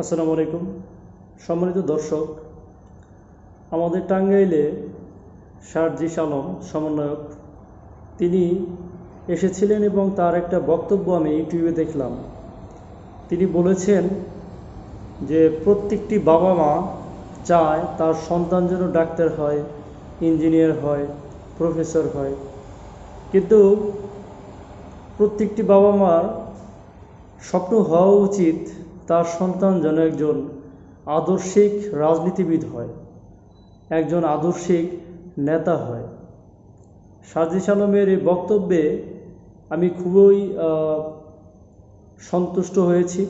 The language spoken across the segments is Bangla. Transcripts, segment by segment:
আসসালামু আলাইকুম। সম্মানিত দর্শক, আমাদের টাঙ্গাইলে শারজিস আলম সমন্বয়ক, তিনি এসেছিলেন এবং তার একটা বক্তব্য আমি ইউটিউবে দেখলাম। তিনি বলেছেন যে, প্রত্যেকটি বাবা মা চায় তার সন্তান যেন ডাক্তার হয়, ইঞ্জিনিয়ার হয়, প্রফেসর হয়। কিন্তু প্রত্যেকটি বাবা মার স্বপ্ন হওয়া উচিত তার সন্তান যেন একজন আদর্শিক রাজনীতিবিদ হয়, একজন আদর্শিক নেতা হয়। সাজিস আলমের এই বক্তব্যে আমি খুবই সন্তুষ্ট হয়েছি।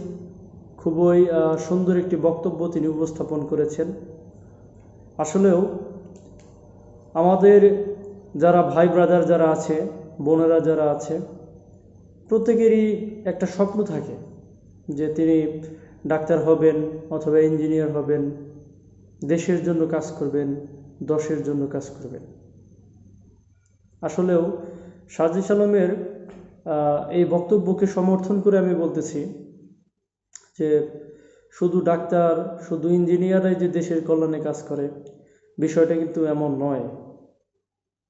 খুবই সুন্দর একটি বক্তব্য তিনি উপস্থাপন করেছেন। আসলেও আমাদের যারা ভাই ব্রাদার যারা আছে, বোনেরা যারা আছে, প্রত্যেকেরই একটা স্বপ্ন থাকে। যে তিনি ডাক্তার হবেন অথবা ইঞ্জিনিয়ার হবেন, দেশের জন্য কাজ করবেন, দশের জন্য কাজ করবেন। আসলেও সাজিস আলমের এই বক্তব্যকে সমর্থন করে আমি বলতেছি যে শুধু ডাক্তার, শুধু ইঞ্জিনিয়াররাই যে দেশের কল্যাণে কাজ করে, বিষয়টা কিন্তু এমন নয়।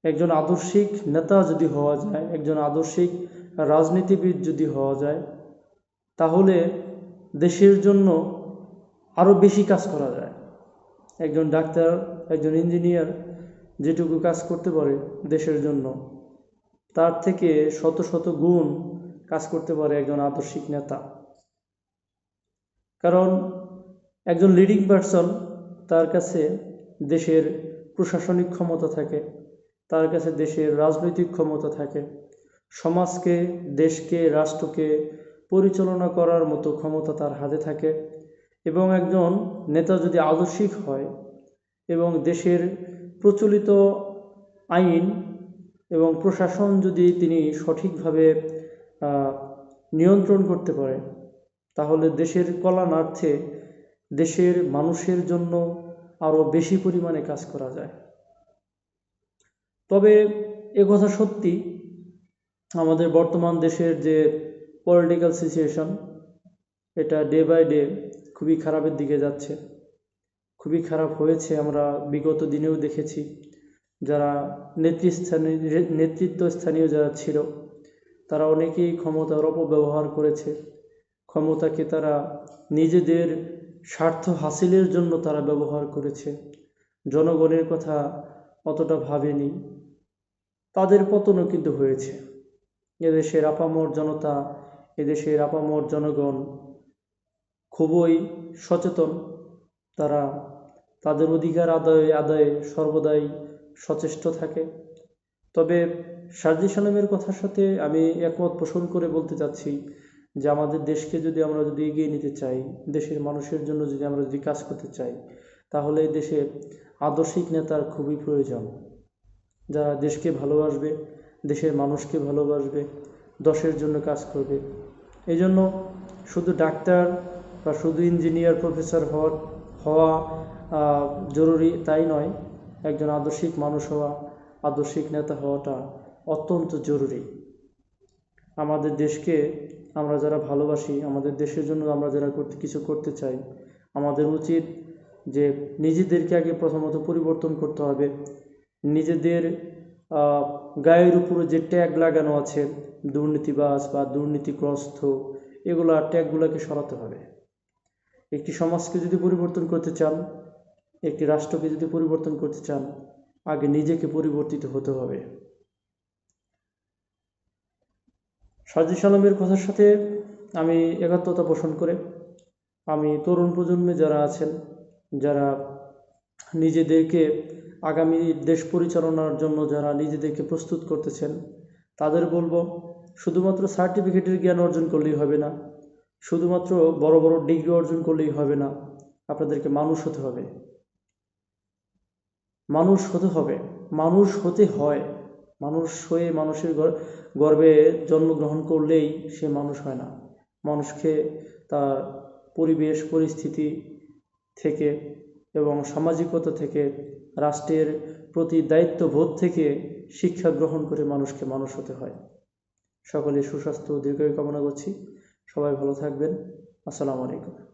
একজন আদর্শিক নেতা যদি হওয়া যায়, একজন আদর্শিক রাজনীতিবিদ যদি হওয়া যায় তাহলে দেশের জন্য আরও বেশি কাজ করা যায়। একজন ডাক্তার, একজন ইঞ্জিনিয়ার যেটুকু কাজ করতে পারে দেশের জন্য, তার থেকে শত শত গুণ কাজ করতে পারে একজন আদর্শিক নেতা। কারণ একজন লিডিং পার্সন তার কাছে দেশের প্রশাসনিক ক্ষমতা থাকে, তার কাছে দেশের রাজনৈতিক ক্ষমতা থাকে, সমাজকে, দেশকে, রাষ্ট্রকে পরিচালনা করার মতো ক্ষমতা তার হাতে থাকে এবং একজন নেতা যদি আদর্শিক হয় এবং দেশের প্রচলিত আইন এবং প্রশাসন যদি তিনি সঠিকভাবে নিয়ন্ত্রণ করতে পারে, তাহলে দেশের কল্যাণার্থে দেশের মানুষের জন্য আরও বেশি পরিমাণে কাজ করা যায়। তবে কথা সত্যি, আমাদের বর্তমান দেশের যে পলিটিক্যাল সিচুয়েশন এটা ডে বাই ডে খুবই খারাপের দিকে যাচ্ছে। খুবই খারাপ হয়েছে, আমরা বিগত দিনেও দেখেছি। যারা নেতৃস্থানীয় নেতৃত্ব স্থানীয় যারা ছিল, তারা অনেকেই ক্ষমতার অপব্যবহার করেছে। ক্ষমতাকে তারা নিজেদের স্বার্থ হাসিলের জন্য তারা ব্যবহার করেছে। জনগণের কথা অতটা ভাবেনি। তাদের পতনও কিন্তু হয়েছে। এদেশের আপামর জনতা এদেশের আপামর জনগণ খুবই সচেতন। তারা তাদের অধিকার আদায়, আদায়ে সর্বদাই সচেষ্ট থাকে। তবে সার্জি সালামের কথার সাথে আমি একমত পোষণ করে বলতে চাচ্ছি যে, আমাদের দেশকে যদি আমরা যদি এগিয়ে নিতে চাই, দেশের মানুষের জন্য যদি আমরা যদি কাজ করতে চাই, তাহলে দেশে আদর্শিক নেতার খুবই প্রয়োজন। যারা দেশকে ভালোবাসবে, দেশের মানুষকে ভালোবাসবে, দশের জন্য কাজ করবে এই জন্য শুধু ডাক্তার বা শুধু ইঞ্জিনিয়ার প্রফেসর হওয়ার হওয়া জরুরি তাই নয়, একজন আদর্শিক মানুষ হওয়া, আদর্শিক নেতা হওয়াটা অত্যন্ত জরুরি। আমাদের দেশকে আমরা যারা ভালোবাসি, আমাদের দেশের জন্য আমরা যারা করতে, কিছু করতে চাই, আমাদের উচিত যে নিজেদেরকে আগে প্রথমত পরিবর্তন করতে হবে, নিজেদের গায়ের উপরে যে ট্যাগ লাগানো আছে, দুর্নীতিবাজ বা দুর্নীতিগ্রস্ত, এগুলা ট্যাগগুলোকে সরাতে হবে। একটি সমাজকে যদি পরিবর্তন করতে চান, একটি রাষ্ট্রকে যদি পরিবর্তন করতে চান, আগে নিজেকে পরিবর্তিত হতে হবে। সাজিস আলমের কথার সাথে আমি একাত্মতা পোষণ করে, আমি তরুণ প্রজন্মে যারা আছেন, যারা নিজেদেরকে আগামী দেশ পরিচালনার জন্য যারা নিজেদেরকে প্রস্তুত করতেছেন, তাদের বলব শুধুমাত্র সার্টিফিকেটের জ্ঞান অর্জন করলেই হবে না, শুধুমাত্র বড় বড় ডিগ্রি অর্জন করলেই হবে না, আপনাদেরকে মানুষ হতে হবে। মানুষ হতে হবে, মানুষ হতে হয়, মানুষ হয়ে মানুষের গর- গর্ভে জন্মগ্রহণ করলেই সে মানুষ হয় না। মানুষকে তার পরিবেশ, পরিস্থিতি থেকে এবং সামাজিকতা থেকে রাষ্ট্রের প্রতি দায়িত্ববোধ থেকে শিক্ষা গ্রহণ করে মানুষকে মানুষ হতে হয়। সকলে সুস্বাস্থ্য দীর্ঘায়ু কামনা করছি। সবাই ভালো থাকবেন। আসসালামু আলাইকুম।